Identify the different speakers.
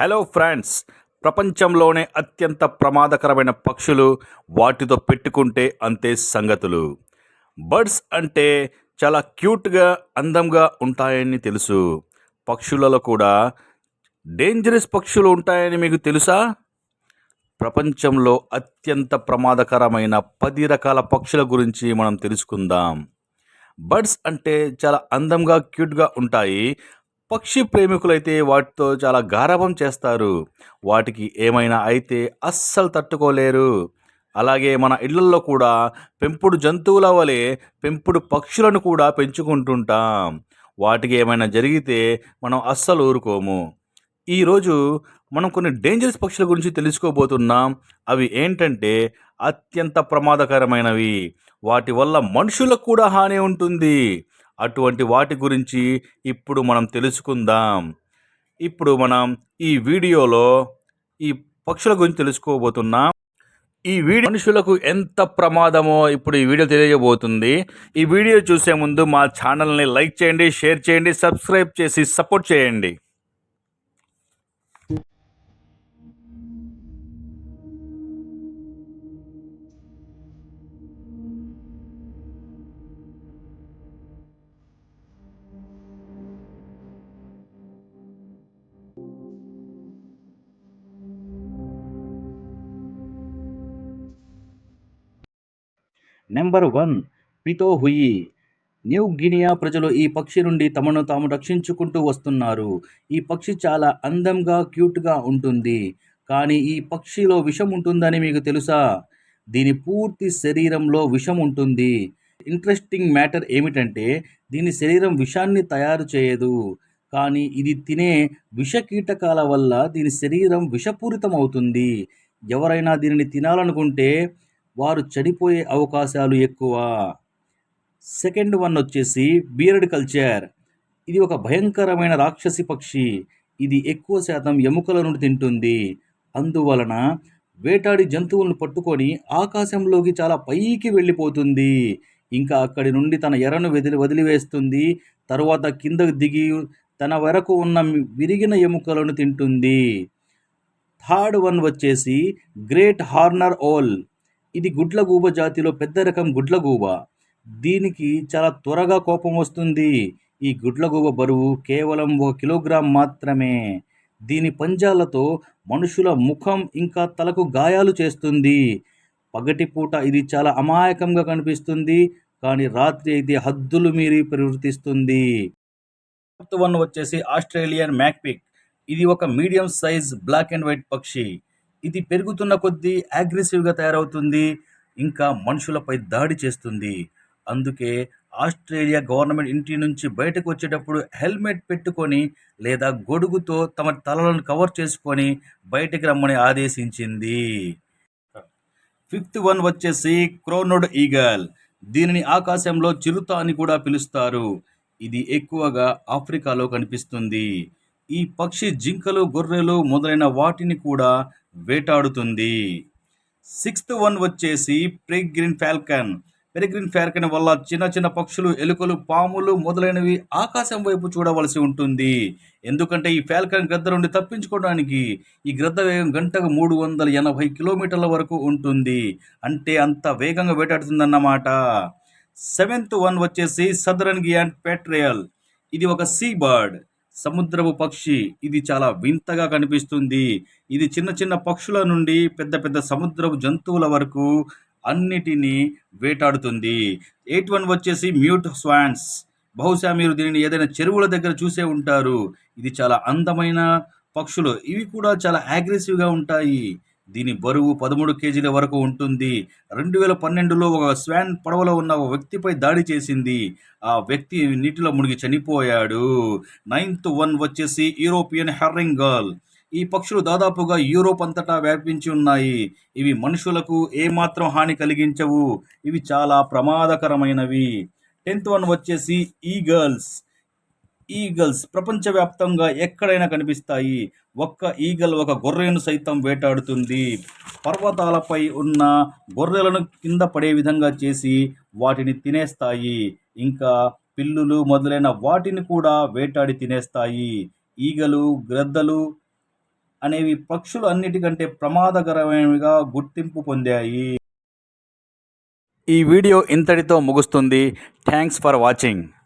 Speaker 1: Hello friends ప్రపంచంలోనే అత్యంత ప్రమాదకరమైన పక్షులు వాటితో పెట్టుకుంటే అంతే సంగతులు. బర్డ్స్ అంటే చాలా క్యూట్గా అందంగా ఉంటాయని తెలుసు. పక్షులలో కూడా డేంజరస్ పక్షులు ఉంటాయని మీకు తెలుసా? ప్రపంచంలో అత్యంత ప్రమాదకరమైన పది రకాల పక్షుల గురించి మనం తెలుసుకుందాం. బర్డ్స్ అంటే చాలా అందంగా క్యూట్గా ఉంటాయి. పక్షి ప్రేమికులైతే వాటితో చాలా గారాబం చేస్తారు. వాటికి ఏమైనా అయితే అస్సలు తట్టుకోలేరు. అలాగే మన ఇళ్ళల్లో కూడా పెంపుడు జంతువుల వలె పెంపుడు పక్షులను కూడా పెంచుకుంటుంటాం. వాటికి ఏమైనా జరిగితే మనం అస్సలు ఊరుకోము. ఈరోజు మనం కొన్ని డేంజరస్ పక్షుల గురించి తెలుసుకోబోతున్నాం. అవి ఏంటంటే అత్యంత ప్రమాదకరమైనవి. వాటి వల్ల మనుషులకు కూడా హాని ఉంటుంది. అటువంటి వాటి గురించి ఇప్పుడు మనం తెలుసుకుందాం. ఇప్పుడు మనం ఈ వీడియోలో ఈ పక్షుల గురించి తెలుసుకోబోతున్నాం. ఈ వీడియో మనుషులకు ఎంత ప్రమాదమో ఇప్పుడు ఈ వీడియో తెలియజేయబోతుంది. ఈ వీడియో చూసే ముందు మా ఛానల్ని లైక్ చేయండి షేర్ చేయండి సబ్స్క్రైబ్ చేసి సపోర్ట్ చేయండి. Number one pitohui New Guinea ప్రజలు ఈ పక్షి నుండి తమను తాము రక్షించుకుంటూ వస్తున్నారు. ఈ పక్షి చాలా అందంగా క్యూట్గా ఉంటుంది. కానీ ఈ పక్షిలో విషం ఉంటుందని మీకు తెలుసా? దీని పూర్తి శరీరంలో విషం ఉంటుంది. ఇంట్రెస్టింగ్ మ్యాటర్ ఏమిటంటే దీని శరీరం విషాన్ని తయారు చేయదు. కానీ ఇది తినే విష కీటకాల వల్ల దీని శరీరం విషపూరితం అవుతుంది ఎవరైనా దీనిని తినాలనుకుంటే వారు చనిపోయే అవకాశాలు ఎక్కువ. సెకండ్ వన్ వచ్చేసి బియర్డ్ కల్చర్. ఇది ఒక భయంకరమైన రాక్షసి పక్షి. ఇది ఎక్కువ శాతం ఎముకలను తింటుంది. అందువలన వేటాడి జంతువులను పట్టుకొని ఆకాశంలోకి చాలా పైకి వెళ్ళిపోతుంది. ఇంకా అక్కడి నుండి తన ఎరను వదిలి వదిలివేస్తుంది. తర్వాత కిందకు దిగి తన వరకు ఉన్న విరిగిన ఎముకలను తింటుంది. థర్డ్ వన్ వచ్చేసి గ్రేట్ హార్నర్ ఓల్. ఇది గుడ్లగూబ జాతిలో పెద్ద రకం గుడ్లగూబ దీనికి చాలా త్వరగా కోపం వస్తుంది. ఈ గుడ్లగూబ బరువు కేవలం ఒక కిలోగ్రామ్ మాత్రమే. దీని పంజాలతో మనుషుల ముఖం ఇంకా తలకు గాయాలు చేస్తుంది. పగటిపూట ఇది చాలా అమాయకంగా కనిపిస్తుంది. కానీ రాత్రి అయితే హద్దులు మీరి ప్రవర్తిస్తుంది. వన్ వచ్చేసి ఆస్ట్రేలియన్ మ్యాక్పిక్. ఇది ఒక medium size black and white పక్షి. ఇది పెరుగుతున్న కొద్దీ అగ్రెసివ్గా తయారవుతుంది ఇంకా మనుషులపై దాడి చేస్తుంది. అందుకే ఆస్ట్రేలియా గవర్నమెంట్ ఇంటి నుంచి బయటకు వచ్చేటప్పుడు హెల్మెట్ పెట్టుకొని లేదా గొడుగుతో తమ తలలను కవర్ చేసుకొని బయటికి రమ్మని ఆదేశించింది. ఫిఫ్త్ వన్ వచ్చేసి క్రోనోడ్ ఈగల్. దీనిని ఆకాశంలో చిరుత అని కూడా పిలుస్తారు. ఇది ఎక్కువగా ఆఫ్రికాలో కనిపిస్తుంది. ఈ పక్షి జింకలు గొర్రెలు మొదలైన వాటిని కూడా వేటాడుతుంది. సిక్స్త్ వన్ వచ్చేసి ప్రెగ్రిన్ ఫాల్కన్. పెరిగ్రిన్ ఫాల్కన్ వల్ల చిన్న చిన్న పక్షులు ఎలుకలు పాములు మొదలైనవి ఆకాశం వైపు చూడవలసి ఉంటుంది. ఎందుకంటే ఈ ఫాల్కన్ గ్రద్ద నుండి తప్పించుకోవడానికి ఈ గ్రద్ద వేగం గంటకు మూడు వందల ఎనభై కిలోమీటర్ల వరకు ఉంటుంది. అంటే అంత వేగంగా వేటాడుతుందన్నమాట. సెవెంత్ వన్ వచ్చేసి సదరన్ గియాన్ పెట్రియల్ ఇది ఒక సీ బర్డ్ సముద్రపు పక్షి. ఇది చాలా వింతగా కనిపిస్తుంది. ఇది చిన్న చిన్న పక్షుల నుండి పెద్ద పెద్ద సముద్రపు జంతువుల వరకు అన్నిటినీ వేటాడుతుంది. ఎయిట్ వన్ వచ్చేసి మ్యూట్ స్వాన్స్. బహుశా మీరు దీనిని ఏదైనా చెరువుల దగ్గర చూసే ఉంటారు. ఇది చాలా అందమైన పక్షులు. ఇవి కూడా చాలా అగ్రెసివ్గా ఉంటాయి. దీని బరువు పదమూడు కేజీల వరకు ఉంటుంది. రెండు వేల పన్నెండులో ఒక స్వాన్ పడవలో ఉన్న ఒక వ్యక్తిపై దాడి చేసింది. ఆ వ్యక్తి నీటిలో మునిగి చనిపోయాడు. నైన్త్ వన్ వచ్చేసి యూరోపియన్ హెర్రింగల్. గర్ల్ ఈ పక్షులు దాదాపుగా యూరోప్ అంతటా వ్యాపించి ఉన్నాయి. ఇవి మనుషులకు ఏమాత్రం హాని కలిగించవు. ఇవి చాలా ప్రమాదకరమైనవి. టెన్త్ వన్ వచ్చేసి ఈగల్స్. ఈగల్స్ ప్రపంచవ్యాప్తంగా ఎక్కడైనా కనిపిస్తాయి. ఒక్క ఈగల్ ఒక గొర్రెను సైతం వేటాడుతుంది. పర్వతాలపై ఉన్న గొర్రెలను కింద పడే విధంగా చేసి వాటిని తినేస్తాయి. ఇంకా పిల్లులు మొదలైన వాటిని కూడా వేటాడి తినేస్తాయి. ఈగలు గ్రద్దలు అనేవి పక్షులు అన్నిటికంటే ప్రమాదకరమైనవిగా గుర్తింపు పొందాయి. ఈ వీడియో ఇంతటితో ముగుస్తుంది. Thanks for watching.